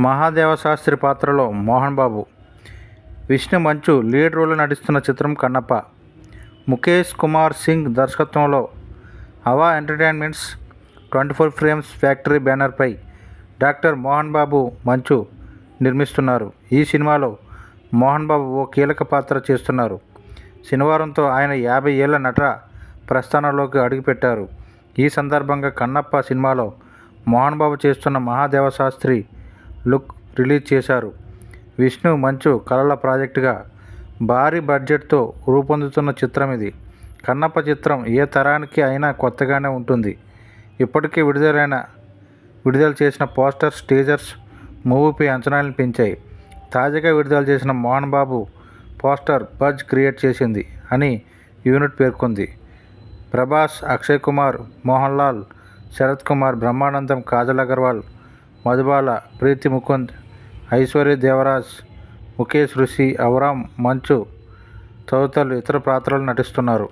మహాదేవ శాస్త్రి పాత్రలో మోహన్ బాబు విష్ణు మంచు lead role నటిస్తున్న చిత్రం కన్నప్ప. ముఖేష్ కుమార్ సింగ్ దర్శకత్వంలో Ava entertainments twenty four frames factory బ్యానర్పై డాక్టర్ మోహన్ బాబు మంచు నిర్మిస్తున్నారు. ఈ సినిమాలో మోహన్ బాబు ఓ కీలక పాత్ర చేస్తున్నారు. శనివారంతో ఆయన యాభై ఏళ్ళ నట ప్రస్థానంలోకి అడుగుపెట్టారు. ఈ సందర్భంగా కన్నప్ప సినిమాలో మోహన్ బాబు చేస్తున్న మహాదేవ శాస్త్రి లుక్ రిలీజ్ చేశారు. విష్ణు మంచు కలల ప్రాజెక్టుగా భారీ బడ్జెట్తో రూపొందుతున్న చిత్రం ఇది. కన్నప్ప చిత్రం ఏ తరానికి అయినా కొత్తగానే ఉంటుంది. ఇప్పటికే విడుదలైన విడుదల చేసిన పోస్టర్స్ టీజర్స్ మూవీపై అంచనాలను పెంచాయి. తాజాగా విడుదల చేసిన Mohan Babu poster buzz create చేసింది అని యూనిట్ పేర్కొంది. ప్రభాస్ అక్షయ్ కుమార్ మోహన్ లాల్ శరత్ కుమార్ బ్రహ్మానందం కాజల్ అగర్వాల్ మధుబాల ప్రీతి ముకుంద్ ఐశ్వర్య దేవరాజ్ ముఖేష్ ఋషి అవరామ్ మంచు తదితరులు ఇతర పాత్రలు నటిస్తున్నారు.